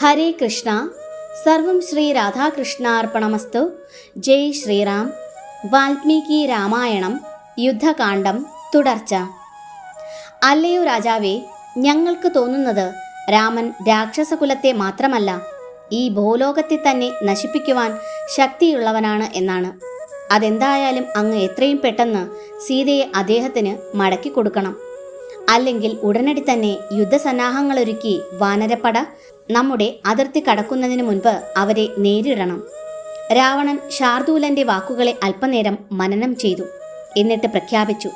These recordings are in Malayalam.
ഹരേ കൃഷ്ണ. സർവം ശ്രീ രാധാകൃഷ്ണാർപ്പണമസ്തു. ജയ് ശ്രീറാം. വാൽമീകി രാമായണം. യുദ്ധകാന്ഡം. തുടർച്ച. അല്ലയോ രാജാവേ ഞങ്ങൾക്ക് തോന്നുന്നത് രാമൻ രാക്ഷസകുലത്തെ മാത്രമല്ല ഈ ഭൂലോകത്തെ തന്നെ നശിപ്പിക്കുവാൻ ശക്തിയുള്ളവനാണ് എന്നാണ്. അതെന്തായാലും അങ്ങ് എത്രയും പെട്ടെന്ന് സീതയെ അദ്ദേഹത്തിന് മടക്കി കൊടുക്കണം. അല്ലെങ്കിൽ ഉടനടി തന്നെ യുദ്ധസന്നാഹങ്ങളൊരുക്കി വാനരപ്പട നമ്മുടെ അതിർത്തി കടക്കുന്നതിന് മുൻപ് അവരെ നേരിടണം. രാവണൻ ശാർദൂലന്റെ വാക്കുകളെ അല്പനേരം മനനം ചെയ്തു. എന്നിട്ട് പ്രഖ്യാപിച്ചു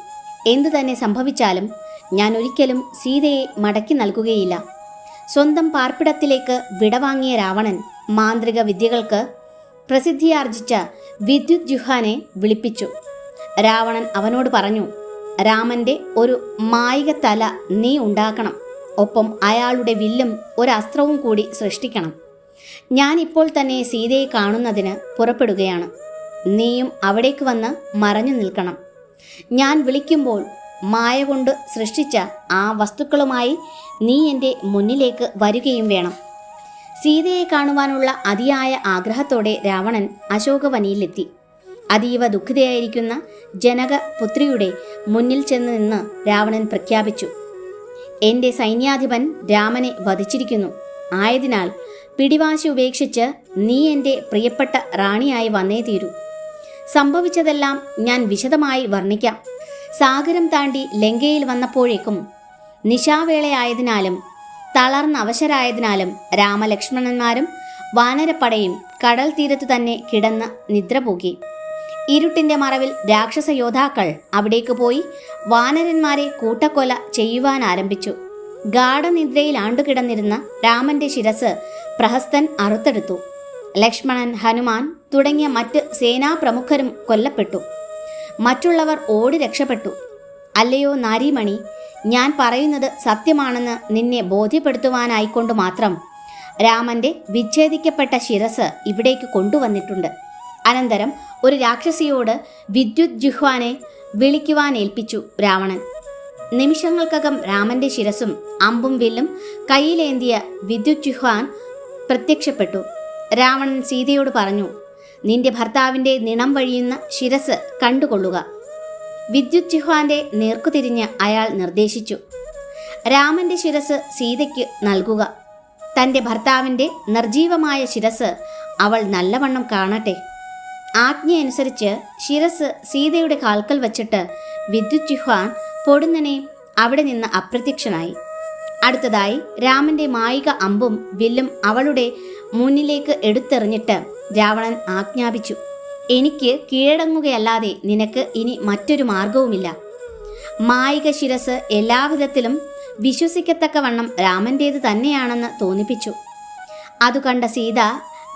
എന്തു തന്നെ സംഭവിച്ചാലും ഞാൻ ഒരിക്കലും സീതയെ മടക്കി നൽകുകയില്ല. സ്വന്തം പാർപ്പിടത്തിലേക്ക് വിടവാങ്ങിയ രാവണൻ മാന്ത്രിക വിദ്യകൾക്ക് പ്രസിദ്ധിയാർജിച്ച വിദ്യുത് ജുഹാനെ വിളിപ്പിച്ചു. രാവണൻ അവനോട് പറഞ്ഞു രാമന്റെ ഒരു മായിക തല നീ ഉണ്ടാക്കണം. ഒപ്പം അയാളുടെ വില്ലും ഒരസ്ത്രവും കൂടി സൃഷ്ടിക്കണം. ഞാനിപ്പോൾ തന്നെ സീതയെ കാണുന്നതിന് പുറപ്പെടുകയാണ്. നീയും അവിടേക്ക് വന്ന് മറഞ്ഞു നിൽക്കണം. ഞാൻ വിളിക്കുമ്പോൾ മായ കൊണ്ട് സൃഷ്ടിച്ച ആ വസ്തുക്കളുമായി നീ എന്റെ മുന്നിലേക്ക് വരികയും വേണം. സീതയെ കാണുവാനുള്ള അതിയായ ആഗ്രഹത്തോടെ രാവണൻ അശോകവനിയിലെത്തി. അതീവ ദുഃഖിതയായിരിക്കുന്ന ജനക പുത്രിയുടെ മുന്നിൽ ചെന്ന് നിന്ന് രാവണൻ പ്രഖ്യാപിച്ചു എന്റെ സൈന്യാധിപൻ രാമനെ വധിച്ചിരിക്കുന്നു. ആയതിനാൽ പിടിവാശി ഉപേക്ഷിച്ച് നീ എന്റെ പ്രിയപ്പെട്ട റാണിയായി വന്നേ തീരൂ. സംഭവിച്ചതെല്ലാം ഞാൻ വിശദമായി വർണിക്കാം. സാഗരം താണ്ടി ലങ്കയിൽ വന്നപ്പോഴേക്കും നിശാവേളയായതിനാലും തളർന്ന അവശരായതിനാലും രാമലക്ഷ്മണന്മാരും വാനരപ്പടയും കടൽ തീരത്തു തന്നെ കിടന്ന് നിദ്രപോകി. ഇരുട്ടിന്റെ മറവിൽ രാക്ഷസ യോദ്ധാക്കൾ അവിടേക്ക് പോയി വാനരന്മാരെ കൂട്ടക്കൊല ചെയ്യുവാൻ ആരംഭിച്ചു. ഗാഠനിദ്രയിൽ ആണ്ടുകിടന്നിരുന്ന രാമന്റെ ശിരസ് പ്രഹസ്തൻ അറുത്തെടുത്തു. ലക്ഷ്മണൻ ഹനുമാൻ തുടങ്ങിയ മറ്റ് സേനാപ്രമുഖരും കൊല്ലപ്പെട്ടു. മറ്റുള്ളവർ ഓടി രക്ഷപ്പെട്ടു. അല്ലയോ നാരിമണി ഞാൻ പറയുന്നത് സത്യമാണെന്ന് നിന്നെ ബോധ്യപ്പെടുത്തുവാനായിക്കൊണ്ട് മാത്രം രാമന്റെ വിച്ഛേദിക്കപ്പെട്ട ശിരസ് ഇവിടേക്ക് കൊണ്ടുവന്നിട്ടുണ്ട്. അനന്തരം ഒരു രാക്ഷസിയോട് വിദ്യുത് ജുഹ്വാനെ വിളിക്കുവാൻ ഏൽപ്പിച്ചു രാവണൻ. നിമിഷങ്ങൾക്കകം രാമന്റെ ശിരസും അമ്പും വില്ലും കയ്യിലേന്തിയ വിദ്യുത് ജുഹ്വാൻ പ്രത്യക്ഷപ്പെട്ടു. രാവണൻ സീതയോട് പറഞ്ഞു നിന്റെ ഭർത്താവിന്റെ നിണം വഴിയുന്ന ശിരസ് കണ്ടുകൊള്ളുക. വിദ്യുത് ജിഹ്വാന്റെ നേർക്കുതിരിഞ്ഞ് അയാൾ നിർദ്ദേശിച്ചു രാമന്റെ ശിരസ് സീതയ്ക്ക് നൽകുക. തന്റെ ഭർത്താവിന്റെ നിർജീവമായ ശിരസ് അവൾ നല്ലവണ്ണം കാണട്ടെ. ആജ്ഞയനുസരിച്ച് ശിരസ് സീതയുടെ കാൽക്കൽ വച്ചിട്ട് വിദ്യുത് ചിഹ്വാൻ പൊടുന്നനെ അവിടെ നിന്ന് അപ്രത്യക്ഷനായി. അടുത്തതായി രാമന്റെ മായിക അമ്പും വില്ലും അവളുടെ മുന്നിലേക്ക് എടുത്തെറിഞ്ഞിട്ട് രാവണൻ ആജ്ഞാപിച്ചു എനിക്ക് കീഴടങ്ങുകയല്ലാതെ നിനക്ക് ഇനി മറ്റൊരു മാർഗവുമില്ല മായിക ശിരസ് എല്ലാവിധത്തിലും വിശ്വസിക്കത്തക്കവണ്ണം രാമന്റേത് തന്നെയാണെന്ന് തോന്നിപ്പിച്ചു. അതുകണ്ട സീത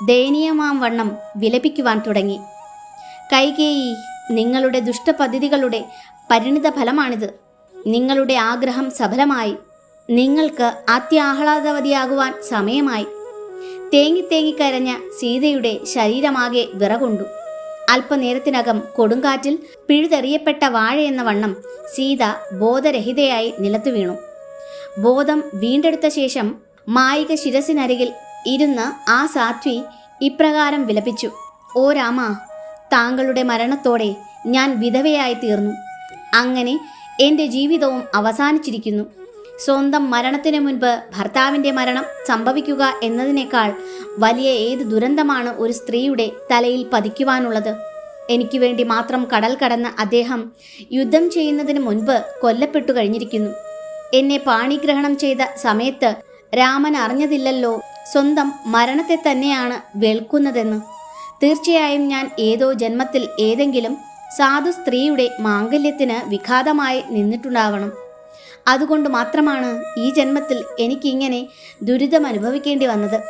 ദയനീയമാം വണ്ണം വിലപിക്കുവാൻ തുടങ്ങി. കൈകേയി നിങ്ങളുടെ ദുഷ്ടപദ്ധതികളുടെ പരിണിത ഫലമാണിത് നിങ്ങളുടെ ആഗ്രഹം സഫലമായി. നിങ്ങൾക്ക് അത്യാഹ്ലാദവതിയാകുവാൻ സമയമായി. തേങ്ങി കരഞ്ഞ സീതയുടെ ശരീരമാകെ വിറകൊണ്ടു. അല്പനേരത്തിനകം കൊടുങ്കാറ്റിൽ പിഴുതെറിയപ്പെട്ട വാഴയെന്ന വണ്ണം സീത ബോധരഹിതയായി നിലത്തു വീണു. ബോധം വീണ്ടെടുത്ത ശേഷം മായിക ശിരസിനരികിൽ ഇരുന്ന് ആ സാധ്വി ഇപ്രകാരം വിലപിച്ചു. ഓ രാമ താങ്കളുടെ മരണത്തോടെ ഞാൻ വിധവയായി തീർന്നു. അങ്ങനെ എന്റെ ജീവിതവും അവസാനിച്ചിരിക്കുന്നു. സ്വന്തം മരണത്തിന് മുൻപ് ഭർത്താവിന്റെ മരണം സംഭവിക്കുക എന്നതിനേക്കാൾ വലിയ ഏത് ദുരന്തമാണ് ഒരു സ്ത്രീയുടെ തലയിൽ പതിക്കുവാനുള്ളത്? എനിക്ക് വേണ്ടി മാത്രം കടൽ കടന്ന അദ്ദേഹം യുദ്ധം ചെയ്യുന്നതിന് മുൻപ് കൊല്ലപ്പെട്ടു കഴിഞ്ഞിരിക്കുന്നു. എന്നെ പാണിഗ്രഹണം ചെയ്ത സമയത്ത് രാമൻ അറിഞ്ഞതില്ലല്ലോ സ്വന്തം മരണത്തെ തന്നെയാണ് വെളുക്കുന്നതെന്ന് തീർച്ചയായും ഞാൻ ഏതോ ജന്മത്തിൽ ഏതെങ്കിലും സാധു സ്ത്രീയുടെ മാംഗല്യത്തിന് വിഘാതമായി നിന്നിട്ടുണ്ടാവണം. അതുകൊണ്ട് മാത്രമാണ് ഈ ജന്മത്തിൽ എനിക്കിങ്ങനെ ദുരിതം അനുഭവിക്കേണ്ടി വന്നത്.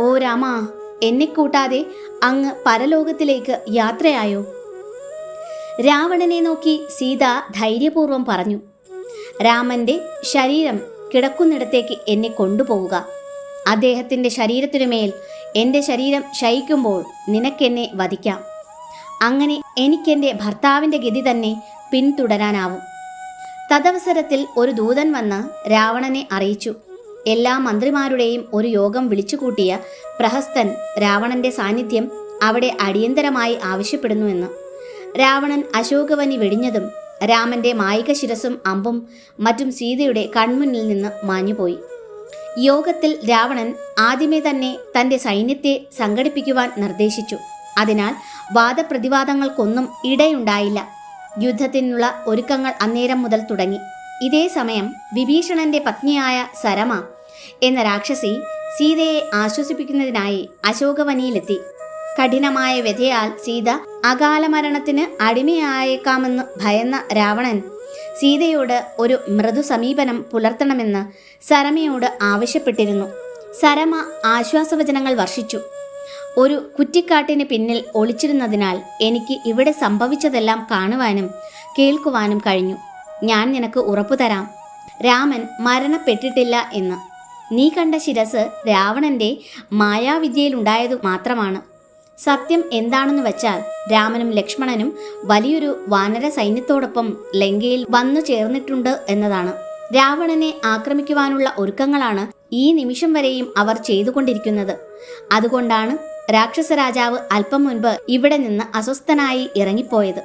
ഓ രാമ എന്നെ കൂട്ടാതെ അങ്ങ് പരലോകത്തിലേക്ക് യാത്രയായോ? രാവണനെ നോക്കി സീത ധൈര്യപൂർവം പറഞ്ഞു രാമന്റെ ശരീരം കിടക്കുന്നിടത്തേക്ക് എന്നെ കൊണ്ടുപോവുക. അദ്ദേഹത്തിന്റെ ശരീരത്തിനുമേൽ എന്റെ ശരീരം ശയിക്കുമ്പോൾ നിനക്കെന്നെ വധിക്കാം. അങ്ങനെ എനിക്കെന്റെ ഭർത്താവിന്റെ ഗതി തന്നെ പിന്തുടരാനാവും. തദവസരത്തിൽ ഒരു ദൂതൻ വന്ന് രാവണനെ അറിയിച്ചു. എല്ലാ മന്ത്രിമാരുടെയും ഒരു യോഗം വിളിച്ചുകൂട്ടിയ പ്രഹസ്തൻ രാവണന്റെ സാന്നിധ്യം അവിടെ അടിയന്തരമായി ആവശ്യപ്പെടുന്നുവെന്ന് രാവണൻ അശോകവനി വെടിഞ്ഞതും രാമന്റെ മായിക ശിരസും അമ്പും മറ്റും സീതയുടെ കൺമുന്നിൽ നിന്ന് മാഞ്ഞുപോയി. യോഗത്തിൽ രാവണൻ ആദ്യമേ തന്നെ തന്റെ സൈന്യത്തെ സംഘടിപ്പിക്കുവാൻ നിർദ്ദേശിച്ചു. അതിനാൽ വാദപ്രതിവാദങ്ങൾക്കൊന്നും ഇടയുണ്ടായില്ല. യുദ്ധത്തിനുള്ള ഒരുക്കങ്ങൾ അന്നേരം മുതൽ തുടങ്ങി. ഇതേ സമയം വിഭീഷണന്റെ പത്നിയായ സരമ എന്ന രാക്ഷസി സീതയെ ആശ്വസിപ്പിക്കുന്നതിനായി അശോകവനിയിലെത്തി. കഠിനമായ വ്യഥയാൽ സീത അകാല മരണത്തിന് അടിമയായേക്കാമെന്ന് ഭയന്ന രാവണൻ സീതയോട് ഒരു മൃദു സമീപനം പുലർത്തണമെന്ന് സരമയോട് ആവശ്യപ്പെട്ടിരുന്നു. സരമ ആശ്വാസവചനങ്ങൾ വർഷിച്ചു. ഒരു കുറ്റിക്കാട്ടിന് പിന്നിൽ ഒളിച്ചിരുന്നതിനാൽ എനിക്ക് ഇവിടെ സംഭവിച്ചതെല്ലാം കാണുവാനും കേൾക്കുവാനും കഴിഞ്ഞു. ഞാൻ നിനക്ക് ഉറപ്പു തരാം. രാമൻ മരണപ്പെട്ടിട്ടില്ല എന്ന്. നീ കണ്ട ശിരസ് രാവണന്റെ മായാവിദ്യയിലുണ്ടായതു മാത്രമാണ്. സത്യം എന്താണെന്ന് വെച്ചാൽ രാമനും ലക്ഷ്മണനും വലിയൊരു വാനര സൈന്യത്തോടൊപ്പം ലങ്കയിൽ വന്നു ചേർന്നിട്ടുണ്ട് എന്നതാണ്. രാവണനെ ആക്രമിക്കുവാനുള്ള ഒരുക്കങ്ങളാണ് ഈ നിമിഷം വരെയും അവർ ചെയ്തുകൊണ്ടിരിക്കുന്നത്. അതുകൊണ്ടാണ് രാക്ഷസ രാജാവ് അല്പം മുൻപ് ഇവിടെ നിന്ന് അസ്വസ്ഥനായി ഇറങ്ങിപ്പോയത്.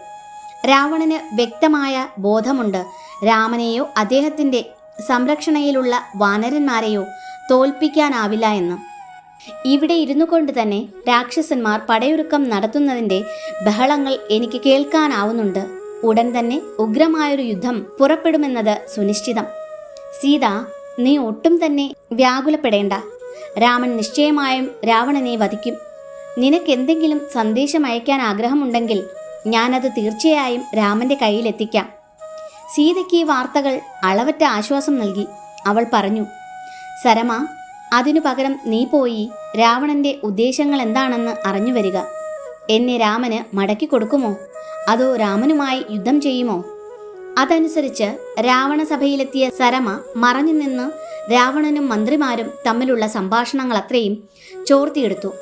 രാവണന് വ്യക്തമായ ബോധമുണ്ട്. രാമനെയോ അദ്ദേഹത്തിന്റെ സംരക്ഷണയിലുള്ള വാനരന്മാരെയോ തോൽപ്പിക്കാനാവില്ല എന്ന്. ഇവിടെ ഇരുന്നു കൊണ്ട് തന്നെ രാക്ഷസന്മാർ പടയൊരുക്കം നടത്തുന്നതിന്റെ ബഹളങ്ങൾ എനിക്ക് കേൾക്കാനാവുന്നുണ്ട്. ഉടൻ തന്നെ ഉഗ്രമായൊരു യുദ്ധം പുറപ്പെടുമെന്നത് സുനിശ്ചിതം. സീത നീ ഒട്ടും തന്നെ വ്യാകുലപ്പെടേണ്ട. രാമൻ നിശ്ചയമായും രാവണനെ വധിക്കും. നിനക്കെന്തെങ്കിലും സന്ദേശം അയക്കാൻ ആഗ്രഹമുണ്ടെങ്കിൽ ഞാനത് തീർച്ചയായും രാമന്റെ കയ്യിലെത്തിക്കാം സീതയ്ക്ക് ഈ വാർത്തകൾ അളവറ്റ ആശ്വാസം നൽകി. അവൾ പറഞ്ഞു സരമ അതിനു പകരം നീ പോയി രാവണന്റെ ഉദ്ദേശങ്ങൾ എന്താണെന്ന് അറിഞ്ഞു വരിക. എന്നെ രാമന് മടക്കി കൊടുക്കുമോ? അതോ രാമനുമായി യുദ്ധം ചെയ്യുമോ? അതനുസരിച്ച് രാവണസഭയിലെത്തിയ സരമ മറഞ്ഞു നിന്ന് രാവണനും മന്ത്രിമാരും തമ്മിലുള്ള സംഭാഷണങ്ങൾ അത്രയും ചോർത്തിയെടുത്തു.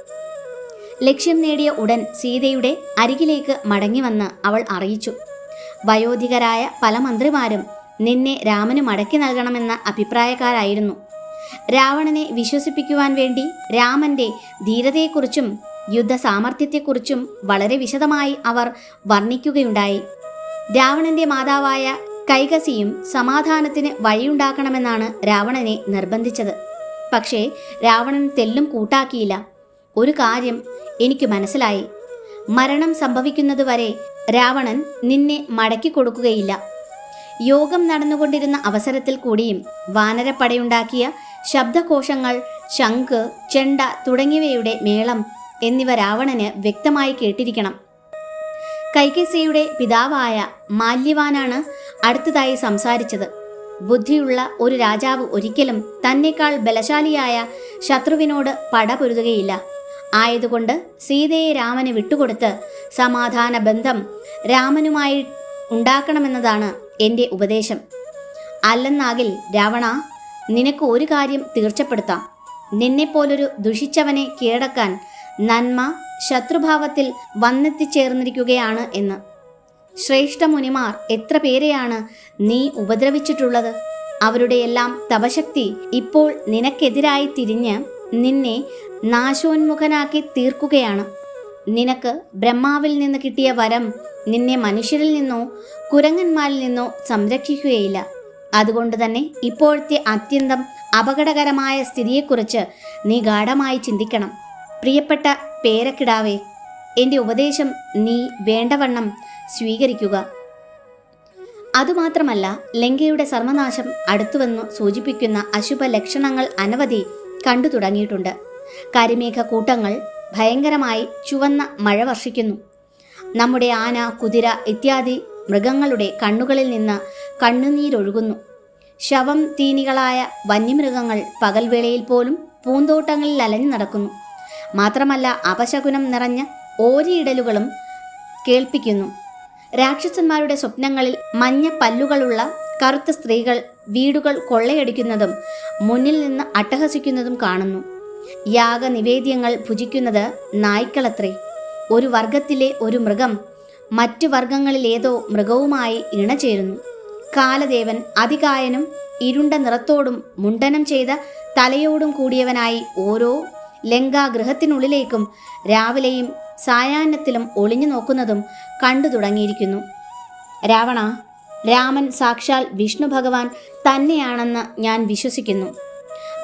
ലക്ഷ്യം നേടിയ ഉടൻ സീതയുടെ അരികിലേക്ക് മടങ്ങിവന്ന് അവൾ അറിയിച്ചു. വയോധികരായ പല മന്ത്രിമാരും നിന്നെ രാമന് മടക്കി നൽകണമെന്ന അഭിപ്രായക്കാരായിരുന്നു. രാവണനെ വിശ്വസിപ്പിക്കുവാൻ വേണ്ടി രാമന്റെ ധീരതയെക്കുറിച്ചും യുദ്ധ സാമർഥ്യത്തെക്കുറിച്ചും വളരെ വിശദമായി അവർ വർണിക്കുകയുണ്ടായി. രാവണന്റെ മാതാവായ കൈകസിയും സമാധാനത്തിന് വഴിയുണ്ടാക്കണമെന്നാണ് രാവണനെ നിർബന്ധിച്ചത്. പക്ഷേ രാവണൻ തെല്ലും കൂട്ടാക്കിയില്ല. ഒരു കാര്യം എനിക്ക് മനസ്സിലായി. മരണം സംഭവിക്കുന്നതുവരെ രാവണൻ നിന്നെ മടക്കി കൊടുക്കുകയില്ല. യോഗം നടന്നുകൊണ്ടിരുന്ന അവസരത്തിൽ കൂടിയും വാനരപ്പടയുണ്ടാക്കിയ ശബ്ദകോശങ്ങൾ ശംഖ് ചെണ്ട തുടങ്ങിയവയുടെ മേളം എന്നിവ രാവണന് വ്യക്തമായി കേട്ടിരിക്കണം. കൈകേസിയുടെ പിതാവായ മാല്യവാനാണ് അടുത്തതായി സംസാരിച്ചത്. ബുദ്ധിയുള്ള ഒരു രാജാവ് ഒരിക്കലും തന്നെക്കാൾ ബലശാലിയായ ശത്രുവിനോട് പടപൊരുതുകയില്ല. ആയതുകൊണ്ട് സീതയെ രാമന് വിട്ടുകൊടുത്ത് സമാധാന ബന്ധം രാമനുമായി ഉണ്ടാക്കണമെന്നതാണ് എന്റെ ഉപദേശം. അല്ലെന്നാകിൽ രാവണ നിനക്ക് ഒരു കാര്യം തീർച്ചപ്പെടുത്താം. നിന്നെപ്പോലൊരു ദുഷിച്ചവനെ കീഴടക്കാൻ നന്മ ശത്രുഭാവത്തിൽ വന്നെത്തിച്ചേർന്നിരിക്കുകയാണ് എന്ന്. ശ്രേഷ്ഠ മുനിമാർ എത്ര പേരെയാണ് നീ ഉപദ്രവിച്ചിട്ടുള്ളത്? അവരുടെയെല്ലാം തപശക്തി ഇപ്പോൾ നിനക്കെതിരായി തിരിഞ്ഞ് നിന്നെ നാശോന്മുഖനാക്കി തീർക്കുകയാണ്. നിനക്ക് ബ്രഹ്മാവിൽ നിന്ന് കിട്ടിയ വരം നിന്നെ മനുഷ്യരിൽ നിന്നോ കുരങ്ങന്മാരിൽ നിന്നോ സംരക്ഷിക്കുകയില്ല. അതുകൊണ്ട് തന്നെ ഇപ്പോഴത്തെ അത്യന്തം അപകടകരമായ സ്ഥിതിയെക്കുറിച്ച് നീ ഗാഠമായി ചിന്തിക്കണം. പ്രിയപ്പെട്ട പേരക്കിടാവേ എന്റെ ഉപദേശം നീ വേണ്ടവണ്ണം സ്വീകരിക്കുക. അതുമാത്രമല്ല ലങ്കയുടെ സർവനാശം അടുത്തുവെന്ന് സൂചിപ്പിക്കുന്ന അശുഭ ലക്ഷണങ്ങൾ അനവധി കണ്ടു തുടങ്ങിയിട്ടുണ്ട്. കരിമേഘ കൂട്ടങ്ങൾ ഭയങ്കരമായി ചുവന്ന മഴ വർഷിക്കുന്നു. നമ്മുടെ ആന കുതിര ഇത്യാദി മൃഗങ്ങളുടെ കണ്ണുകളിൽ നിന്ന് കണ്ണുനീരൊഴുകുന്നു. ശവം തീനികളായ വന്യമൃഗങ്ങൾ പകൽവേളയിൽ പോലും പൂന്തോട്ടങ്ങളിൽ അലഞ്ഞു നടക്കുന്നു. മാത്രമല്ല അപശകുനം നിറഞ്ഞ ഓരിയിടലുകളും കേൾപ്പിക്കുന്നു. രാക്ഷസന്മാരുടെ സ്വപ്നങ്ങളിൽ മഞ്ഞ പല്ലുകളുള്ള കറുത്ത സ്ത്രീകൾ വീടുകൾ കൊള്ളയടിക്കുന്നതും മുന്നിൽ നിന്ന് അട്ടഹസിക്കുന്നതും കാണുന്നു. യാഗനിവേദ്യങ്ങൾ ഭുജിക്കുന്നത് നായ്ക്കളത്രേ. ഒരു വർഗത്തിലെ ഒരു മൃഗം മറ്റു വർഗങ്ങളിലേതോ മൃഗവുമായി ഇണചേരുന്നു. കാലദേവൻ അതികായനും ഇരുണ്ട നിറത്തോടും മുണ്ടനം ചെയ്ത തലയോടും കൂടിയവനായി ഓരോ ലങ്കാഗൃഹത്തിനുള്ളിലേക്കും രാവിലെയും സായാഹ്നത്തിലും ഒളിഞ്ഞു നോക്കുന്നതും കണ്ടു തുടങ്ങിയിരിക്കുന്നു. രാവണ രാമൻ സാക്ഷാൽ വിഷ്ണു ഭഗവാൻ തന്നെയാണെന്ന് ഞാൻ വിശ്വസിക്കുന്നു.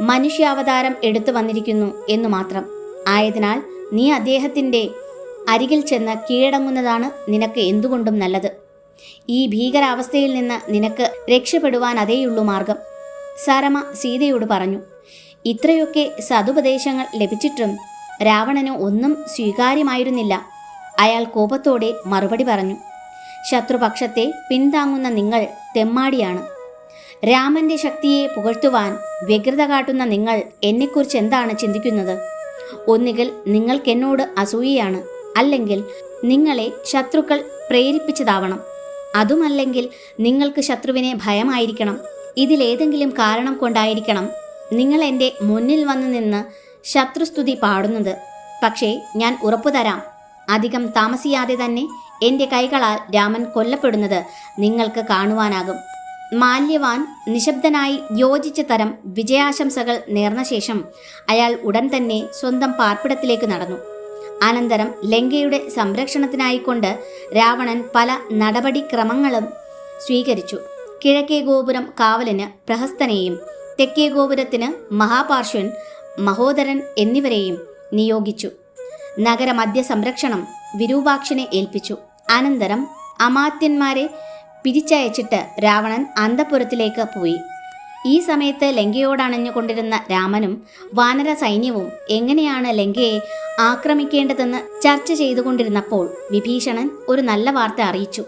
മനുഷ്യാവതാരം എടുത്തു വന്നിരിക്കുന്നു എന്നു മാത്രം. ആയതിനാൽ നീ അദ്ദേഹത്തിന്റെ അരികിൽ ചെന്ന് കീഴടങ്ങുന്നതാണ് നിനക്ക് എന്തുകൊണ്ടും നല്ലത്. ഈ ഭീകരാവസ്ഥയിൽ നിന്ന് നിനക്ക് രക്ഷപ്പെടുവാൻ അതേയുള്ളൂ മാർഗം സാരമ സീതയോട് പറഞ്ഞു ഇത്രയൊക്കെ സതുപദേശങ്ങൾ ലഭിച്ചിട്ടും രാവണന് ഒന്നും സ്വീകാര്യമായിരുന്നില്ല. അയാൾ കോപത്തോടെ മറുപടി പറഞ്ഞു ശത്രുപക്ഷത്തെ പിന്താങ്ങുന്ന നിങ്ങൾ തെമ്മാടിയാണ്. രാമന്റെ ശക്തിയെ പുകഴ്ത്തുവാൻ വ്യഗ്രത കാട്ടുന്ന നിങ്ങൾ എന്നെക്കുറിച്ച് എന്താണ് ചിന്തിക്കുന്നത്? ഒന്നുകിൽ നിങ്ങൾക്കെന്നോട് അസൂയയാണ്. അല്ലെങ്കിൽ നിങ്ങളെ ശത്രുക്കൾ പ്രേരിപ്പിച്ചതാവണം. അതുമല്ലെങ്കിൽ നിങ്ങൾക്ക് ശത്രുവിനെ ഭയമായിരിക്കണം. ഇതിലേതെങ്കിലും കാരണം കൊണ്ടായിരിക്കണം നിങ്ങൾ എന്റെ മുന്നിൽ വന്നു നിന്ന് ശത്രുസ്തുതി പാടുന്നത്. പക്ഷേ ഞാൻ ഉറപ്പു തരാം. അധികം താമസിയാതെ തന്നെ എന്റെ കൈകളാൽ രാമൻ കൊല്ലപ്പെടുന്നത് നിങ്ങൾക്ക് കാണുവാനാകും. മാല്യവാൻ നിശബ്ദനായി യോജിച്ച തരം വിജയാശംസകൾ നേർന്ന ശേഷം അയാൾ ഉടൻ തന്നെ സ്വന്തം പാർപ്പിടത്തിലേക്ക് നടന്നു. അനന്തരം ലങ്കയുടെ സംരക്ഷണത്തിനായിക്കൊണ്ട് രാവണൻ പല നടപടിക്രമങ്ങളും സ്വീകരിച്ചു. കിഴക്കേ ഗോപുരം കാവലിന് പ്രഹസ്തനെയും തെക്കേ ഗോപുരത്തിന് മഹാപാർശ്വൻ മഹോദരൻ എന്നിവരെയും നിയോഗിച്ചു. നഗരമധ്യ സംരക്ഷണം വിരൂപാക്ഷനെ ഏൽപ്പിച്ചു. അനന്തരം അമാത്യന്മാരെ പിരിച്ചയച്ചിട്ട് രാവണൻ അന്തപുരത്തിലേക്ക് പോയി. ഈ സമയത്ത് ലങ്കയോടണഞ്ഞുകൊണ്ടിരുന്ന രാമനും വാനര സൈന്യവും എങ്ങനെയാണ് ലങ്കയെ ആക്രമിക്കേണ്ടതെന്ന് ചർച്ച ചെയ്തുകൊണ്ടിരുന്നപ്പോൾ വിഭീഷണൻ ഒരു നല്ല വാർത്ത അറിയിച്ചു.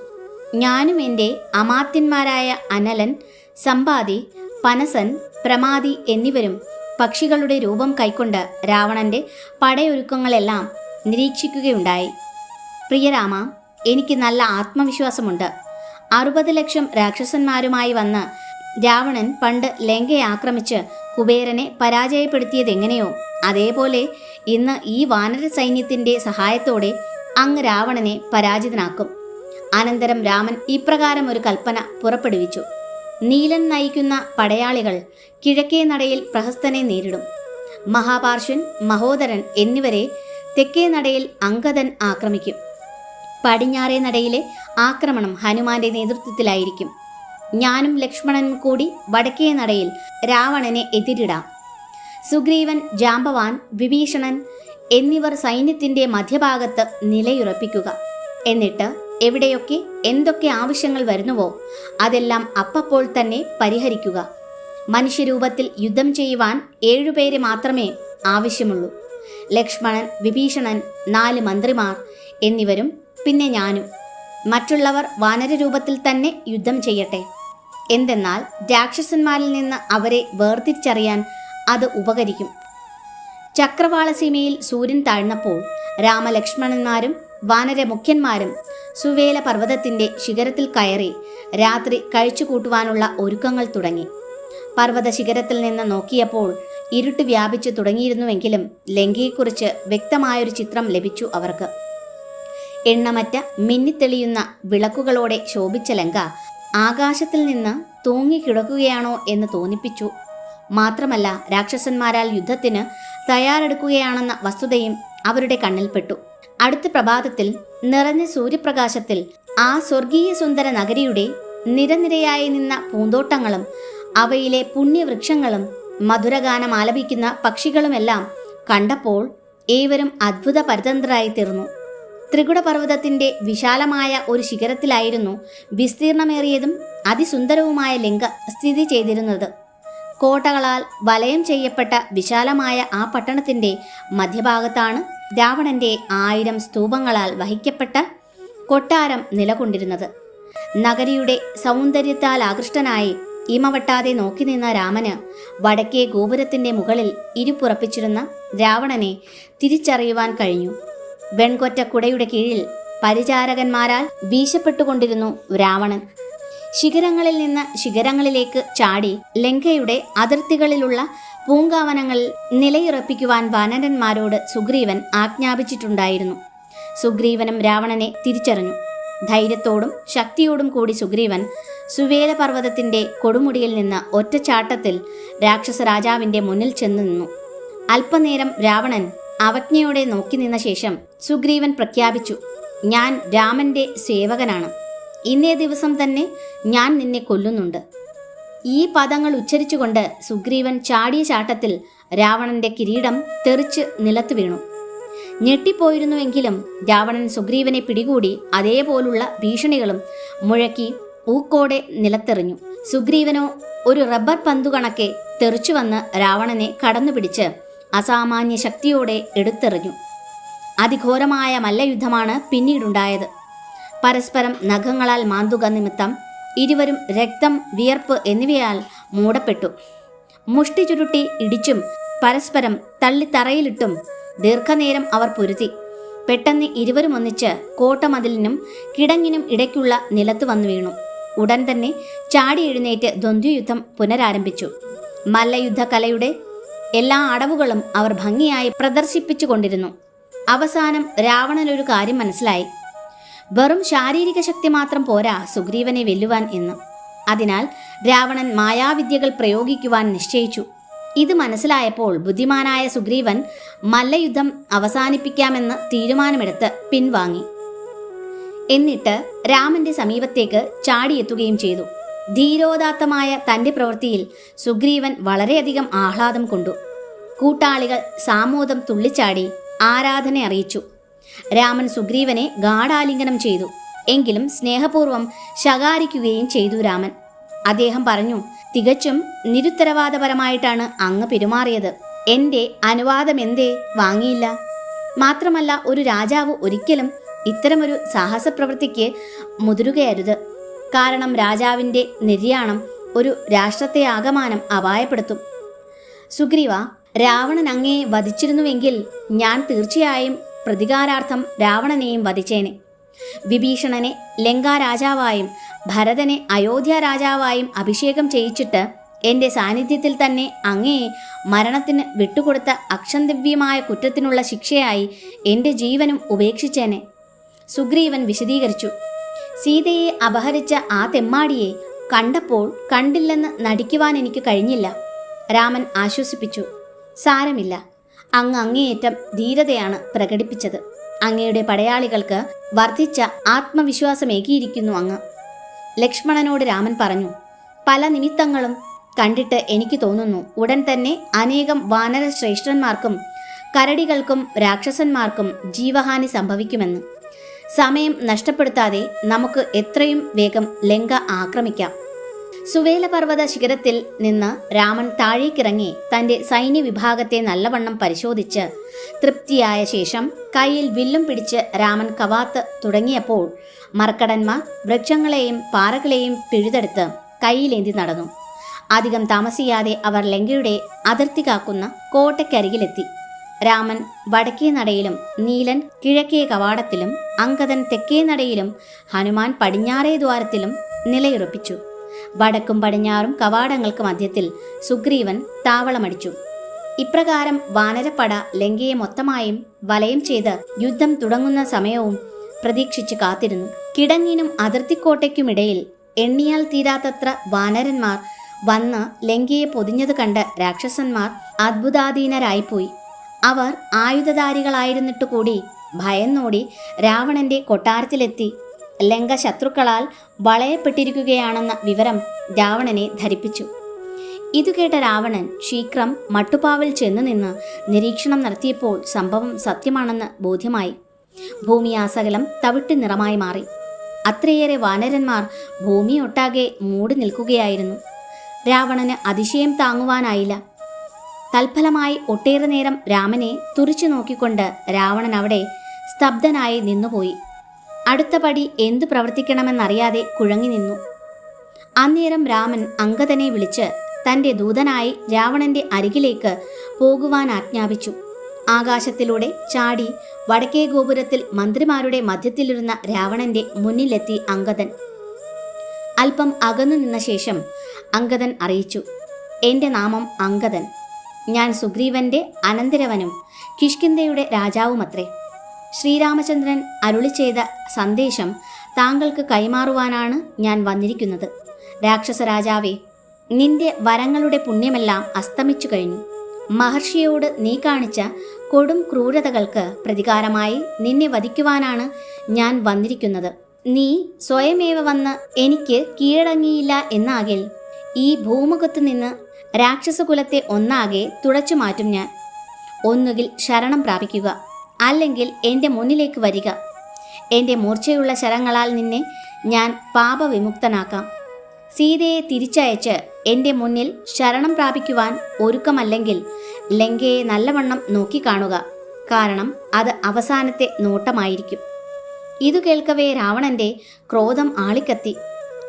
ഞാനും എന്റെ അമാത്യന്മാരായ അനലൻ സമ്പാതി പനസൻ പ്രമാദി എന്നിവരും പക്ഷികളുടെ രൂപം കൈക്കൊണ്ട് രാവണന്റെ പടയൊരുക്കങ്ങളെല്ലാം നിരീക്ഷിക്കുകയുണ്ടായി. പ്രിയരാമ എനിക്ക് നല്ല ആത്മവിശ്വാസമുണ്ട്. അറുപത് ലക്ഷം രാക്ഷസന്മാരുമായി വന്ന് രാവണൻ പണ്ട് ലങ്കയെ ആക്രമിച്ച് കുബേരനെ പരാജയപ്പെടുത്തിയതെങ്ങനെയോ. അതേപോലെ ഇന്ന് ഈ വാനര സൈന്യത്തിന്റെ സഹായത്തോടെ അങ്ങ് രാവണനെ പരാജിതനാക്കും. അനന്തരം രാമൻ ഇപ്രകാരം ഒരു കൽപ്പന പുറപ്പെടുവിച്ചു. നീലൻ നയിക്കുന്ന പടയാളികൾ കിഴക്കേ നടയിൽ പ്രഹസ്തനെ നേരിടും. മഹാപാർശ്വൻ മഹോദരൻ എന്നിവരെ തെക്കേ നടയിൽ അങ്കദൻ ആക്രമിക്കും. പടിഞ്ഞാറേ നടയിലെ ആക്രമണം ഹനുമാന്റെ നേതൃത്വത്തിലായിരിക്കും. ഞാനും ലക്ഷ്മണനും കൂടി വടക്കേ നടയിൽ രാവണനെ എതിരിടാം. സുഗ്രീവൻ ജാമ്പവാൻ വിഭീഷണൻ എന്നിവർ സൈന്യത്തിന്റെ മധ്യഭാഗത്ത് നിലയുറപ്പിക്കുക. എന്നിട്ട് എവിടെയൊക്കെ എന്തൊക്കെ ആവശ്യങ്ങൾ വരുന്നുവോ അതെല്ലാം അപ്പപ്പോൾ തന്നെ പരിഹരിക്കുക. മനുഷ്യരൂപത്തിൽ യുദ്ധം ചെയ്യുവാൻ ഏഴുപേരെ മാത്രമേ ആവശ്യമുള്ളൂ. ലക്ഷ്മണൻ വിഭീഷണൻ നാല് മന്ത്രിമാർ എന്നിവരും പിന്നെ ഞാനും. മറ്റുള്ളവർ വാനരരൂപത്തിൽ തന്നെ യുദ്ധം ചെയ്യട്ടെ. എന്തെന്നാൽ രാക്ഷസന്മാരിൽ നിന്ന് അവരെ വേർതിരിച്ചറിയാൻ അത് ഉപകരിക്കും. ചക്രവാളസീമയിൽ സൂര്യൻ താഴ്ന്നപ്പോൾ രാമലക്ഷ്മണന്മാരും വാനര മുഖ്യന്മാരും സുവേല പർവതത്തിന്റെ ശിഖരത്തിൽ കയറി രാത്രി കഴിച്ചുകൂട്ടുവാനുള്ള ഒരുക്കങ്ങൾ തുടങ്ങി. പർവത ശിഖരത്തിൽ നിന്ന് നോക്കിയപ്പോൾ ഇരുട്ട് വ്യാപിച്ചു തുടങ്ങിയിരുന്നുവെങ്കിലും ലങ്കയെക്കുറിച്ച് വ്യക്തമായൊരു ചിത്രം ലഭിച്ചു അവർക്ക്. എണ്ണമറ്റ മിന്നിത്തെളിയുന്ന വിളക്കുകളോടെ ശോഭിച്ച ലങ്ക ആകാശത്തിൽ നിന്ന് തൂങ്ങിക്കിടക്കുകയാണോ എന്ന് തോന്നിപ്പിച്ചു. മാത്രമല്ല രാക്ഷസന്മാരാൽ യുദ്ധത്തിന് തയ്യാറെടുക്കുകയാണെന്ന വസ്തുതയും അവരുടെ കണ്ണിൽപ്പെട്ടു. അടുത്ത പ്രഭാതത്തിൽ നിറഞ്ഞ സൂര്യപ്രകാശത്തിൽ ആ സ്വർഗീയ സുന്ദര നഗരിയുടെ നിരനിരയായി നിന്ന പൂന്തോട്ടങ്ങളും അവയിലെ പുണ്യവൃക്ഷങ്ങളും മധുരഗാനം ആലപിക്കുന്ന പക്ഷികളുമെല്ലാം കണ്ടപ്പോൾ ഏവരും അത്ഭുത പരതന്ത്രരായി തീർന്നു ത്രികുടപർവതത്തിന്റെ വിശാലമായ ഒരു ശിഖരത്തിലായിരുന്നു വിസ്തീർണമേറിയതും അതിസുന്ദരവുമായ ലിംഗ സ്ഥിതി ചെയ്തിരുന്നത്. കോട്ടകളാൽ വലയം ചെയ്യപ്പെട്ട വിശാലമായ ആ പട്ടണത്തിന്റെ മധ്യഭാഗത്താണ് രാവണന്റെ ആയിരം സ്തൂപങ്ങളാൽ വഹിക്കപ്പെട്ട കൊട്ടാരം നിലകൊണ്ടിരുന്നത്. നഗരിയുടെ സൗന്ദര്യത്താൽ ആകൃഷ്ടനായി ഇമവട്ടാതെ നോക്കി നിന്ന രാമന് വടക്കേ ഗോപുരത്തിന്റെ മുകളിൽ ഇരുപ്പുറപ്പിച്ചിരുന്ന രാവണനെ തിരിച്ചറിയുവാൻ കഴിഞ്ഞു. വെൺകൊറ്റ കുടയുടെ കീഴിൽ പരിചാരകന്മാരാൽ വീശപ്പെട്ടുകൊണ്ടിരുന്നു രാവണൻ. ശിഖരങ്ങളിൽ നിന്ന് ശിഖരങ്ങളിലേക്ക് ചാടി ലങ്കയുടെ അതിർത്തികളിലുള്ള പൂങ്കാവനങ്ങളിൽ നിലയുറപ്പിക്കുവാൻ വാനരന്മാരോട് സുഗ്രീവൻ ആജ്ഞാപിച്ചിട്ടുണ്ടായിരുന്നു. സുഗ്രീവനും രാവണനെ തിരിച്ചറിഞ്ഞു. ധൈര്യത്തോടും ശക്തിയോടും കൂടി സുഗ്രീവൻ സുവേല പർവതത്തിന്റെ കൊടുമുടിയിൽ നിന്ന് ഒറ്റച്ചാട്ടത്തിൽ രാക്ഷസ രാജാവിന്റെ മുന്നിൽ ചെന്നു നിന്നു. അല്പനേരം രാവണൻ അവജ്ഞയോടെ നോക്കി നിന്ന ശേഷം സുഗ്രീവൻ പ്രഖ്യാപിച്ചു ഞാൻ രാമന്റെ സേവകനാണ്. ഇന്നേ ദിവസം തന്നെ ഞാൻ നിന്നെ കൊല്ലുന്നുണ്ട്. ഈ പദങ്ങൾ ഉച്ചരിച്ചുകൊണ്ട് സുഗ്രീവൻ ചാടിയ ചാട്ടത്തിൽ രാവണന്റെ കിരീടം തെറിച്ച് നിലത്ത് വീണു. ഞെട്ടിപ്പോയിരുന്നുവെങ്കിലും രാവണൻ സുഗ്രീവനെ പിടികൂടി അതേപോലുള്ള ഭീഷണികളും മുഴക്കി ഊക്കോടെ നിലത്തെറിഞ്ഞു. സുഗ്രീവനോ ഒരു റബ്ബർ പന്തു കണക്കെ തെറിച്ചു വന്ന് രാവണനെ കടന്നു പിടിച്ച് അസാമാന്യ ശക്തിയോടെ എടുത്തെറിഞ്ഞു. അതിഘോരമായ മല്ലയുദ്ധമാണ് പിന്നീടുണ്ടായത്. പരസ്പരം നഖങ്ങളാൽ മാന്തുക നിമിത്തം ഇരുവരും രക്തം വിയർപ്പ് എന്നിവയാൽ മൂടപ്പെട്ടു. മുഷ്ടി ചുരുട്ടി ഇടിച്ചും പരസ്പരം തള്ളിത്തറയിലിട്ടും ദീർഘനേരം അവർ പൊരുതി. പെട്ടെന്ന് ഇരുവരും ഒന്നിച്ച് കോട്ടമതിലിനും കിടങ്ങിനും ഇടയ്ക്കുള്ള നിലത്ത് വന്നു വീണു. ഉടൻ തന്നെ ചാടി എഴുന്നേറ്റ് ദ്വന്ദ്വയുദ്ധം പുനരാരംഭിച്ചു. മല്ലയുദ്ധകലയുടെ എല്ലാ അടവുകളും അവർ ഭംഗിയായി പ്രദർശിപ്പിച്ചുകൊണ്ടിരുന്നു. അവസാനം രാവണനൊരു കാര്യം മനസ്സിലായി. വെറും ശാരീരിക ശക്തി മാത്രം പോരാ സുഗ്രീവനെ വെല്ലുവാൻ എന്ന്. അതിനാൽ രാവണൻ മായാവിദ്യകൾ പ്രയോഗിക്കുവാൻ നിശ്ചയിച്ചു. ഇത് മനസ്സിലായപ്പോൾ ബുദ്ധിമാനായ സുഗ്രീവൻ മല്ലയുദ്ധം അവസാനിപ്പിക്കാമെന്ന് തീരുമാനമെടുത്ത് പിൻവാങ്ങി. എന്നിട്ട് രാമന്റെ സമീപത്തേക്ക് ചാടിയെത്തുകയും ചെയ്തു. ധീരോദാത്തമായ തന്റെ പ്രവൃത്തിയിൽ സുഗ്രീവൻ വളരെയധികം ആഹ്ലാദം കൊണ്ടു. കൂട്ടാളികൾ സാമോദം തുള്ളിച്ചാടി ആരാധന അറിയിച്ചു. രാമൻ സുഗ്രീവനെ ഗാഠാലിംഗനം ചെയ്തു. എങ്കിലും സ്നേഹപൂർവം ശകാരിക്കുകയും ചെയ്തു രാമൻ. അദ്ദേഹം പറഞ്ഞു തികച്ചും നിരുത്തരവാദപരമായിട്ടാണ് അങ്ങ് പെരുമാറിയത്. എന്റെ അനുവാദമെന്തേ വാങ്ങിയില്ല. മാത്രമല്ല ഒരു രാജാവ് ഒരിക്കലും ഇത്തരമൊരു സാഹസപ്രവൃത്തിക്ക് മുതിരുകയരുത്. കാരണം രാജാവിന്റെ നിര്യാണം ഒരു രാഷ്ട്രത്തെ ആകമാനം അപായപ്പെടുത്തും. സുഗ്രീവ രാവണൻ അങ്ങേ വധിച്ചിരുന്നുവെങ്കിൽ ഞാൻ തീർച്ചയായും പ്രതികാരാർത്ഥം രാവണനെയും വധിച്ചേനെ. വിഭീഷണനെ ലങ്കാ രാജാവായും ഭരതനെ അയോധ്യ രാജാവായും അഭിഷേകം ചെയ്യിച്ചിട്ട് എന്റെ സാന്നിധ്യത്തിൽ തന്നെ അങ്ങയെ മരണത്തിന് വിട്ടുകൊടുത്ത അക്ഷന്തവ്യമായ കുറ്റത്തിനുള്ള ശിക്ഷയായി എന്റെ ജീവനും ഉപേക്ഷിച്ചേനെ. സുഗ്രീവൻ വിശദീകരിച്ചു. സീതയെ അപഹരിച്ച ആ തെമ്മാടിയെ കണ്ടപ്പോൾ കണ്ടില്ലെന്ന് നടിക്കുവാൻ എനിക്ക് കഴിഞ്ഞില്ല. രാമൻ ആശ്വസിപ്പിച്ചു. സാരമില്ല. അങ്ങ് അങ്ങേയറ്റം ധീരതയാണ് പ്രകടിപ്പിച്ചത്. അങ്ങയുടെ പടയാളികൾക്ക് വർദ്ധിച്ച ആത്മവിശ്വാസമേകിയിരിക്കുന്നു അങ്ങ്. ലക്ഷ്മണനോട് രാമൻ പറഞ്ഞു പല നിമിത്തങ്ങളും കണ്ടിട്ട് എനിക്ക് തോന്നുന്നു ഉടൻ തന്നെ അനേകം വാനര ശ്രേഷ്ഠന്മാർക്കും കരടികൾക്കും രാക്ഷസന്മാർക്കും ജീവഹാനി സംഭവിക്കുമെന്ന്. സമയം നഷ്ടപ്പെടുത്താതെ നമുക്ക് എത്രയും വേഗം ലങ്ക ആക്രമിക്കാം. സുവേല പർവത ശിഖരത്തിൽ നിന്ന് രാമൻ താഴേക്കിറങ്ങി തന്റെ സൈന്യ വിഭാഗത്തെ നല്ലവണ്ണം പരിശോധിച്ച് തൃപ്തിയായ ശേഷം കയ്യിൽ വില്ലും പിടിച്ച് രാമൻ കവാത്ത് തുടങ്ങിയപ്പോൾ മർക്കടന്മാർ വൃക്ഷങ്ങളെയും പാറകളെയും പിഴുതെടുത്ത് കയ്യിലേന്തി നടന്നു. അധികം താമസിയാതെ അവർ ലങ്കയുടെ അതിർത്തി കാക്കുന്ന കോട്ടയ്ക്കരികിലെത്തി. രാമൻ വടക്കേ നടയിലും നീലൻ കിഴക്കേ കവാടത്തിലും അങ്കദൻ തെക്കേ നടയിലും ഹനുമാൻ പടിഞ്ഞാറേ ദ്വാരത്തിലും നിലയുറപ്പിച്ചു. വടക്കും പടിഞ്ഞാറും കവാടങ്ങൾക്ക് മധ്യത്തിൽ സുഗ്രീവൻ താവളമടിച്ചു. ഇപ്രകാരം വാനരപ്പട ലങ്കയെ മൊത്തമായും വലയം ചെയ്ത് യുദ്ധം തുടങ്ങുന്ന സമയവും പ്രതീക്ഷിച്ച് കാത്തിരുന്നു. കിടങ്ങിനും അതിർത്തിക്കോട്ടയ്ക്കുമിടയിൽ എണ്ണിയാൽ തീരാത്തത്ര വാനരന്മാർ വന്ന് ലങ്കയെ പൊതിഞ്ഞത് കണ്ട് രാക്ഷസന്മാർ അത്ഭുതാധീനരായിപ്പോയി. അവർ ആയുധധാരികളായിരുന്നിട്ട് കൂടി ഭയന്നോടി രാവണന്റെ കൊട്ടാരത്തിലെത്തി. ലങ്ക ശത്രുക്കളാൽ വളയപ്പെട്ടിരിക്കുകയാണെന്ന വിവരം രാവണനെ ധരിപ്പിച്ചു. ഇതു കേട്ട രാവണൻ ശീക്രം മട്ടുപ്പാവിൽ ചെന്നു നിന്ന് നിരീക്ഷണം നടത്തിയപ്പോൾ സംഭവം സത്യമാണെന്ന് ബോധ്യമായി. ഭൂമി ആസകലം തവിട്ട് നിറമായി മാറി. അത്രയേറെ വാനരന്മാർ ഭൂമിയൊട്ടാകെ മൂടി നിൽക്കുകയായിരുന്നു. രാവണന് അതിശയം താങ്ങുവാനായില്ല. തൽഫലമായി ഒട്ടേറെ നേരം രാമനെ തുറിച്ചു നോക്കിക്കൊണ്ട് രാവണൻ അവിടെ സ്തബ്ധനായി നിന്നുപോയി. അടുത്ത പടി എന്തു പ്രവർത്തിക്കണമെന്നറിയാതെ കുഴങ്ങി നിന്നു. അന്നേരം രാമൻ അങ്കദനെ വിളിച്ച് തന്റെ ദൂതനായി രാവണന്റെ അരികിലേക്ക് പോകുവാൻ ആജ്ഞാപിച്ചു. ആകാശത്തിലൂടെ ചാടി വടക്കേ ഗോപുരത്തിൽ മന്ത്രിമാരുടെ മധ്യത്തിലിരുന്ന രാവണന്റെ മുന്നിലെത്തി അങ്കദൻ. അല്പം അകന്നു നിന്ന ശേഷം അങ്കദൻ അറിയിച്ചു എന്റെ നാമം അങ്കദൻ. ഞാൻ സുഗ്രീവന്റെ അനന്തരവനും കിഷ്കിന്ധയുടെ രാജാവുമത്രേ. ശ്രീരാമചന്ദ്രൻ അരുളി ചെയ്ത സന്ദേശം താങ്കൾക്ക് കൈമാറുവാനാണ് ഞാൻ വന്നിരിക്കുന്നത്. രാക്ഷസ രാജാവേ നിന്റെ വരങ്ങളുടെ പുണ്യമെല്ലാം അസ്തമിച്ചു കഴിഞ്ഞു. മഹർഷിയോട് നീ കാണിച്ച കൊടും ക്രൂരതകൾക്ക് പ്രതികാരമായി നിന്നെ വധിക്കുവാനാണ് ഞാൻ വന്നിരിക്കുന്നത്. നീ സ്വയമേവ വന്ന് എനിക്ക് കീഴടങ്ങിയില്ല എന്നാകിൽ ഈ ഭൂമുഖത്ത് നിന്ന് രാക്ഷസകുലത്തെ ഒന്നാകെ തുടച്ചു മാറ്റും ഞാൻ. ഒന്നുകിൽ ശരണം പ്രാപിക്കുക അല്ലെങ്കിൽ എന്റെ മുന്നിലേക്ക് വരിക. എന്റെ മൂർച്ചയുള്ള ശരങ്ങളാൽ നിന്നെ ഞാൻ പാപവിമുക്തനാക്കാം. സീതയെ തിരിച്ചയച്ച് എന്റെ മുന്നിൽ ശരണം പ്രാപിക്കുവാൻ ഒരുക്കമല്ലെങ്കിൽ ലങ്കയെ നല്ലവണ്ണം നോക്കിക്കാണുക കാരണം അത് അവസാനത്തെ നോട്ടമായിരിക്കും. ഇതു കേൾക്കവേ രാവണന്റെ ക്രോധം ആളിക്കത്തി.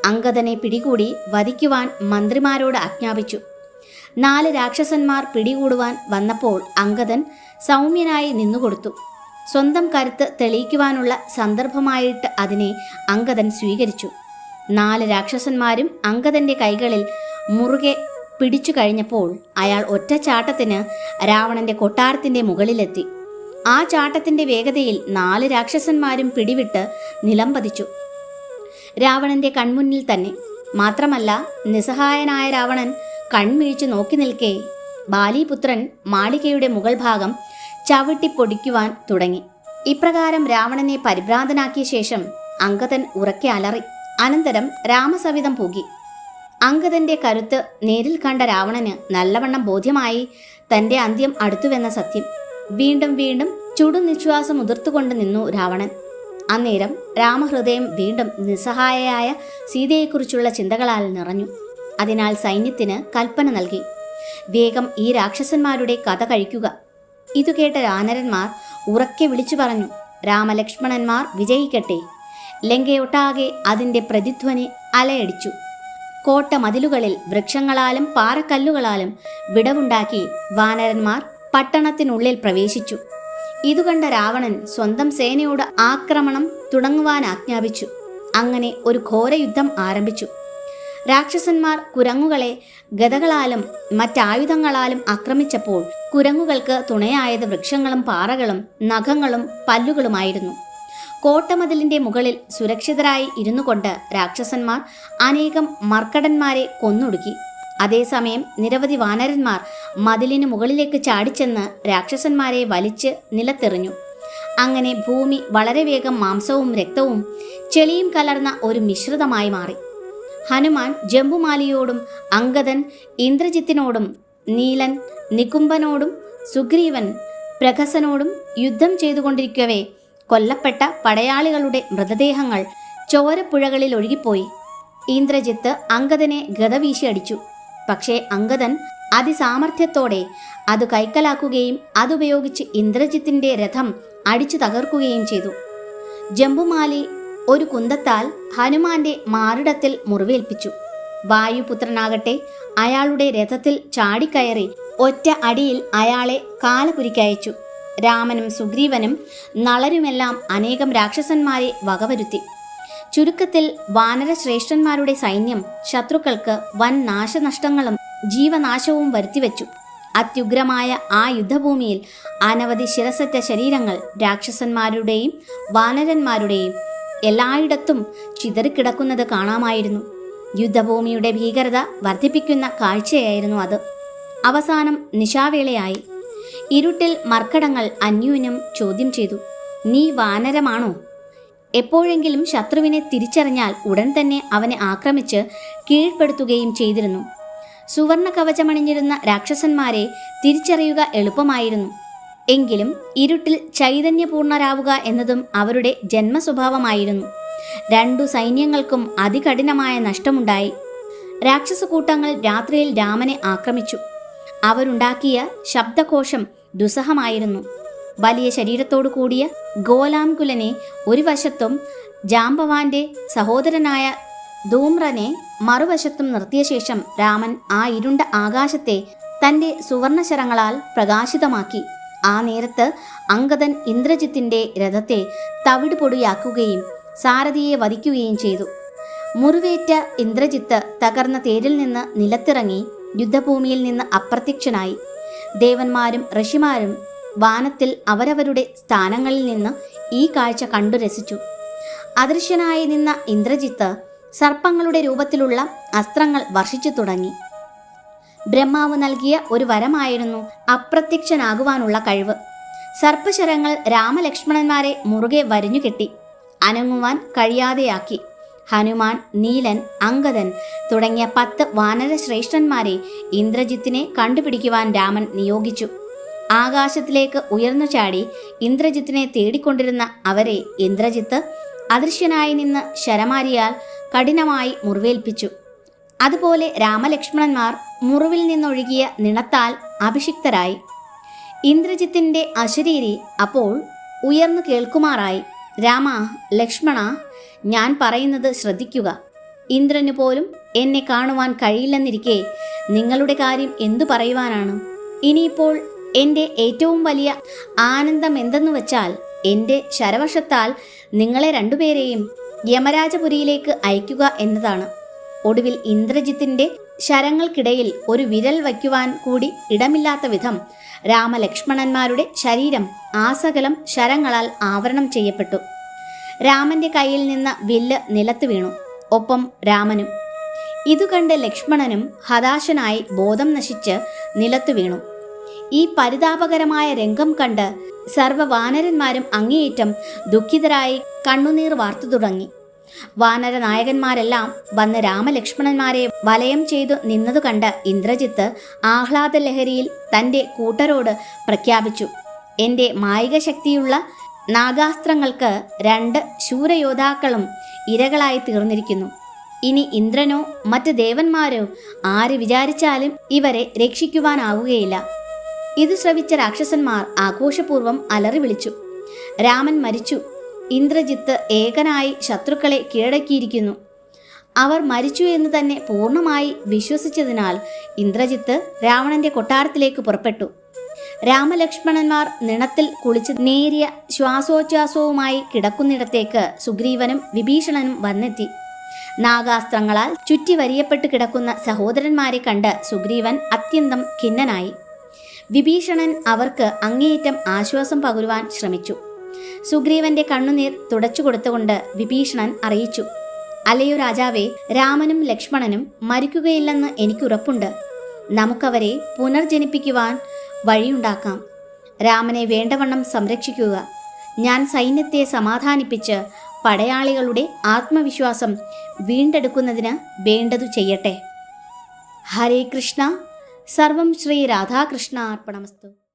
അങ്കദനെ പിടികൂടി വധിക്കുവാൻ മന്ത്രിമാരോട് ആജ്ഞാപിച്ചു. നാല് രാക്ഷസന്മാർ പിടികൂടുവാൻ വന്നപ്പോൾ അങ്കദൻ സൗമ്യനായി നിന്നുകൊടുത്തു. സ്വന്തം കരുത്ത് തെളിയിക്കുവാനുള്ള സന്ദർഭമായിട്ട് അതിനെ അങ്കദൻ സ്വീകരിച്ചു. നാല് രാക്ഷസന്മാരും അങ്കദന്റെ കൈകളിൽ മുറുകെ പിടിച്ചു കഴിഞ്ഞപ്പോൾ അയാൾ ഒറ്റ ഒറ്റച്ചാട്ടത്തിന് രാവണന്റെ കൊട്ടാരത്തിന്റെ മുകളിലെത്തി. ആ ചാട്ടത്തിന്റെ വേഗതയിൽ നാല് രാക്ഷസന്മാരും പിടിവിട്ട് നിലംപതിച്ചു രാവണന്റെ കൺമുന്നിൽ തന്നെ. മാത്രമല്ല നിസ്സഹായനായ രാവണൻ കൺമിഴിച്ചു നോക്കി നിൽക്കേ. ബാലിപുത്രൻ മാളികയുടെ മുകൾ ഭാഗം ചവിട്ടിപ്പൊടിക്കുവാൻ തുടങ്ങി. ഇപ്രകാരം രാവണനെ പരിഭ്രാന്തനാക്കിയ ശേഷം അങ്കദൻ ഉറക്കെ അലറി. അനന്തരം രാമസവിധം പൂകി അങ്കദന്റെ കരുത്ത് നേരിൽ കണ്ട രാവണന് നല്ലവണ്ണം ബോധ്യമായി തന്റെ അന്ത്യം അടുത്തുവെന്ന സത്യം. വീണ്ടും വീണ്ടും ചുടുനിശ്വാസം ഉതിർത്തുകൊണ്ട് നിന്നു രാവണൻ. അന്നേരം രാമഹൃദയം വീണ്ടും നിസ്സഹായയായ സീതയെക്കുറിച്ചുള്ള ചിന്തകളാൽ നിറഞ്ഞു. അതിനാൽ സൈന്യത്തിന് കൽപ്പന നൽകി. വേഗം ഈ രാക്ഷസന്മാരുടെ കഥ കഴിക്കുക. ഇതു കേട്ട രാനരന്മാർ ഉറക്കെ വിളിച്ചു പറഞ്ഞു രാമലക്ഷ്മണന്മാർ വിജയിക്കട്ടെ. ലങ്കയൊട്ടാകെ അതിന്റെ പ്രതിധ്വനി അലയടിച്ചു. കോട്ട മതിലുകളിൽ വൃക്ഷങ്ങളാലും പാറക്കല്ലുകളാലും വിടവുണ്ടാക്കി വാനരന്മാർ പട്ടണത്തിനുള്ളിൽ പ്രവേശിച്ചു. ഇതുകണ്ട രാവണൻ സ്വന്തം സേനയോട് ആക്രമണം തുടങ്ങുവാൻ ആജ്ഞാപിച്ചു. അങ്ങനെ ഒരു ഘോരയുദ്ധം ആരംഭിച്ചു. രാക്ഷസന്മാർ കുരങ്ങുകളെ ഗതകളാലും മറ്റായുധങ്ങളാലും ആക്രമിച്ചപ്പോൾ കുരങ്ങുകൾക്ക് തുണയായത് വൃക്ഷങ്ങളും പാറകളും നഖങ്ങളും പല്ലുകളുമായിരുന്നു. കോട്ടമതിലിന്റെ മുകളിൽ സുരക്ഷിതരായി ഇരുന്നു കൊണ്ട് രാക്ഷസന്മാർ അനേകം മർക്കടന്മാരെ കൊന്നൊടുക്കി. അതേസമയം നിരവധി വാനരന്മാർ മതിലിന് മുകളിലേക്ക് ചാടിച്ചെന്ന് രാക്ഷസന്മാരെ വലിച്ച് നിലത്തെറിഞ്ഞു. അങ്ങനെ ഭൂമി വളരെ വേഗം മാംസവും രക്തവും ചെളിയും കലർന്ന ഒരു മിശ്രിതമായി മാറി. ഹനുമാൻ ജംബുമാലിയോടും അങ്കദൻ ഇന്ദ്രജിത്തിനോടും നീലൻ നികുംബനോടും സുഗ്രീവൻ പ്രഹസനോടും യുദ്ധം ചെയ്തുകൊണ്ടിരിക്കവേ കൊല്ലപ്പെട്ട പടയാളികളുടെ മൃതദേഹങ്ങൾ ചോരപ്പുഴകളിൽ ഒഴുകിപ്പോയി. ഇന്ദ്രജിത്ത് അങ്കദനെ ഗതവീശി അടിച്ചു. പക്ഷേ അങ്കദൻ അതിസാമർഥ്യത്തോടെ അത് കൈക്കലാക്കുകയും അതുപയോഗിച്ച് ഇന്ദ്രജിത്തിന്റെ രഥം അടിച്ചു തകർക്കുകയും ചെയ്തു. ജംബുമാലി ഒരു കുന്തത്താൽ ഹനുമാന്റെ മാറിടത്തിൽ മുറിവേൽപ്പിച്ചു. വായുപുത്രനാകട്ടെ അയാളുടെ രഥത്തിൽ ചാടിക്കയറി ഒറ്റ അടിയിൽ അയാളെ കാലപുരിക്കയച്ചു രാമനും സുഗ്രീവനും നളരുമെല്ലാം അനേകം രാക്ഷസന്മാരെ വകവരുത്തി. ചുരുക്കത്തിൽ വാനരശ്രേഷ്ഠന്മാരുടെ സൈന്യം ശത്രുക്കൾക്ക് വൻ നാശനഷ്ടങ്ങളും ജീവനാശവും വരുത്തിവെച്ചു. അത്യുഗ്രമായ ആ യുദ്ധഭൂമിയിൽ അനവധി ശിരസറ്റ ശരീരങ്ങൾ രാക്ഷസന്മാരുടെയും വാനരന്മാരുടെയും എല്ലായിടത്തും ചിതറിക്കിടക്കുന്നത് കാണാമായിരുന്നു. യുദ്ധഭൂമിയുടെ ഭീകരത വർദ്ധിപ്പിക്കുന്ന കാഴ്ചയായിരുന്നു അത്. അവസാനം നിശാവേളയായി. ഇരുട്ടിൽ മർക്കടങ്ങൾ അന്യൂനം ചോദ്യം ചെയ്തു നീ വാനരമാണോ? എപ്പോഴെങ്കിലും ശത്രുവിനെ തിരിച്ചറിഞ്ഞാൽ ഉടൻ തന്നെ അവനെ ആക്രമിച്ച് കീഴ്പ്പെടുത്തുകയും ചെയ്തിരുന്നു. സുവർണ കവചമണിഞ്ഞിരുന്ന രാക്ഷസന്മാരെ തിരിച്ചറിയുക എളുപ്പമായിരുന്നു. എങ്കിലും ഇരുട്ടിൽ ചൈതന്യപൂർണരാവുക എന്നതും അവരുടെ ജന്മസ്വഭാവമായിരുന്നു. രണ്ടു സൈന്യങ്ങൾക്കും അതികഠിനമായ നഷ്ടമുണ്ടായി. രാക്ഷസകൂട്ടങ്ങൾ രാത്രിയിൽ രാമനെ ആക്രമിച്ചു. അവരുണ്ടാക്കിയ ശബ്ദകോശം ദുസ്സഹമായിരുന്നു. വലിയ ശരീരത്തോടു കൂടിയ ഗോലാംകുലനെ ഒരു വശത്തും ജാംബവാന്റെ സഹോദരനായ ധൂമ്രനെ മറുവശത്തും നിർത്തിയ ശേഷം രാമൻ ആ ഇരുണ്ട ആകാശത്തെ തന്റെ സുവർണശരങ്ങളാൽ പ്രകാശിതമാക്കി. ആ നേരത്ത് അങ്കദൻ ഇന്ദ്രജിത്തിന്റെ രഥത്തെ തവിട് പൊടിയാക്കുകയും സാരഥിയെ വധിക്കുകയും ചെയ്തു. മുറിവേറ്റ ഇന്ദ്രജിത്ത് തകർന്ന തേരിൽ നിന്ന് നിലത്തിറങ്ങി യുദ്ധഭൂമിയിൽ നിന്ന് അപ്രത്യക്ഷനായി. ദേവന്മാരും ഋഷിമാരും വാനത്തിൽ അവരവരുടെ സ്ഥാനങ്ങളിൽ നിന്ന് ഈ കാഴ്ച കണ്ടു രസിച്ചു. അദൃശ്യനായി നിന്ന ഇന്ദ്രജിത്ത് സർപ്പങ്ങളുടെ രൂപത്തിലുള്ള അസ്ത്രങ്ങൾ വർഷിച്ചു തുടങ്ങി. ബ്രഹ്മാവ് നൽകിയ ഒരു വരമായിരുന്നു അപ്രത്യക്ഷനാകുവാനുള്ള കഴിവ്. സർപ്പശരങ്ങൾ രാമലക്ഷ്മണന്മാരെ മുറുകെ വരിഞ്ഞുകെട്ടി അനങ്ങുവാൻ കഴിയാതെയാക്കി. ഹനുമാൻ നീലൻ അങ്കദൻ തുടങ്ങിയ പത്ത് വാനരശ്രേഷ്ഠന്മാരെ ഇന്ദ്രജിത്തിനെ കണ്ടുപിടിക്കുവാൻ രാമൻ നിയോഗിച്ചു. ആകാശത്തിലേക്ക് ഉയർന്നു ചാടി ഇന്ദ്രജിത്തിനെ തേടിക്കൊണ്ടിരുന്ന അവരെ ഇന്ദ്രജിത്ത് അദൃശ്യനായി നിന്ന് ശരമാരിയാൽ കഠിനമായി മുറിവേൽപ്പിച്ചു. അതുപോലെ രാമലക്ഷ്മണന്മാർ മുറിവിൽ നിന്നൊഴുകിയ നിണത്താൽ അഭിഷിക്തരായി. ഇന്ദ്രജിത്തിന്റെ അശരീരി അപ്പോൾ ഉയർന്നു കേൾക്കുമാറായി. രാമ ലക്ഷ്മണ ഞാൻ പറയുന്നത് ശ്രദ്ധിക്കുക. ഇന്ദ്രന് പോലും എന്നെ കാണുവാൻ കഴിയില്ലെന്നിരിക്കെ നിങ്ങളുടെ കാര്യം എന്തു പറയുവാനാണ്? ഇനിയിപ്പോൾ എന്റെ ഏറ്റവും വലിയ ആനന്ദം എന്തെന്ന് വെച്ചാൽ എന്റെ ശരവശത്താൽ നിങ്ങളെ രണ്ടുപേരെയും യമരാജപുരിയിലേക്ക് അയക്കുക എന്നതാണ്. ഒടുവിൽ ഇന്ദ്രജിത്തിന്റെ ശരങ്ങൾക്കിടയിൽ ഒരു വിരൽ വയ്ക്കുവാൻ കൂടി ഇടമില്ലാത്ത വിധം രാമലക്ഷ്മണന്മാരുടെ ശരീരം ആസകലം ശരങ്ങളാൽ ആവരണം ചെയ്യപ്പെട്ടു. രാമന്റെ കയ്യിൽ നിന്ന് വില്ല് നിലത്ത് വീണു. ഒപ്പം രാമനും. ഇതു കണ്ട് ലക്ഷ്മണനും ഹതാശനായി ബോധം നശിച്ച് നിലത്തു വീണു. ഈ പരിതാപകരമായ രംഗം കണ്ട് സർവ വാനരന്മാരും അങ്ങേയറ്റം ദുഃഖിതരായി കണ്ണുനീർ വാർത്തു തുടങ്ങി. വാനര നായകന്മാരെല്ലാം വന്ന് രാമലക്ഷ്മണന്മാരെ വലയം ചെയ്തു നിന്നതു കണ്ട് ഇന്ദ്രജിത്ത് ആഹ്ലാദ ലഹരിയിൽ തന്റെ കൂട്ടരോട് പ്രഖ്യാപിച്ചു എന്റെ മായിക ശക്തിയുള്ള നാഗാസ്ത്രങ്ങൾക്ക് രണ്ട് ശൂരയോദ്ധാക്കളും ഇരകളായി തീർന്നിരിക്കുന്നു. ഇനി ഇന്ദ്രനോ മറ്റ് ദേവന്മാരോ ആര് വിചാരിച്ചാലും ഇവരെ രക്ഷിക്കുവാനാവുകയില്ല ഇത് ശ്രവിച്ച രാക്ഷസന്മാർ ആഘോഷപൂർവം അലറി വിളിച്ചു രാമൻ മരിച്ചു. ഇന്ദ്രജിത്ത് ഏകനായി ശത്രുക്കളെ കീഴടക്കിയിരിക്കുന്നു. അവർ മരിച്ചു എന്ന് തന്നെ പൂർണമായി വിശ്വസിച്ചതിനാൽ ഇന്ദ്രജിത്ത് രാവണന്റെ കൊട്ടാരത്തിലേക്ക് പുറപ്പെട്ടു. രാമലക്ഷ്മണന്മാർ നിണത്തിൽ കുളിച്ച് നേരിയ ശ്വാസോച്ഛ്വാസവുമായി കിടക്കുന്നിടത്തേക്ക് സുഗ്രീവനും വിഭീഷണനും വന്നെത്തി. നാഗാസ്ത്രങ്ങളാൽ ചുറ്റി വരിയപ്പെട്ട് കിടക്കുന്ന സഹോദരന്മാരെ കണ്ട് സുഗ്രീവൻ അത്യന്തം ഖിന്നനായി. വിഭീഷണൻ അവർക്ക് അങ്ങേയറ്റം ആശ്വാസം പകരുവാൻ ശ്രമിച്ചു. സുഗ്രീവന്റെ കണ്ണുനീർ തുടച്ചു കൊടുത്തുകൊണ്ട് വിഭീഷണൻ അറിയിച്ചു. അലയു രാജാവേ രാമനും ലക്ഷ്മണനും മരിക്കുകയില്ലെന്ന് എനിക്കുറപ്പുണ്ട് നമുക്കവരെ പുനർജനിപ്പിക്കുവാൻ വഴിയുണ്ടാക്കാം. രാമനെ വേണ്ടവണ്ണം സംരക്ഷിക്കുക. ഞാൻ സൈന്യത്തെ സമാധാനിപ്പിച്ച് പടയാളികളുടെ ആത്മവിശ്വാസം വീണ്ടെടുക്കുന്നതിന് വേണ്ടതു ചെയ്യട്ടെ. ഹരേ കൃഷ്ണ. സർവം ശ്രീ രാധാകൃഷ്ണ അർപ്പണമസ്തു.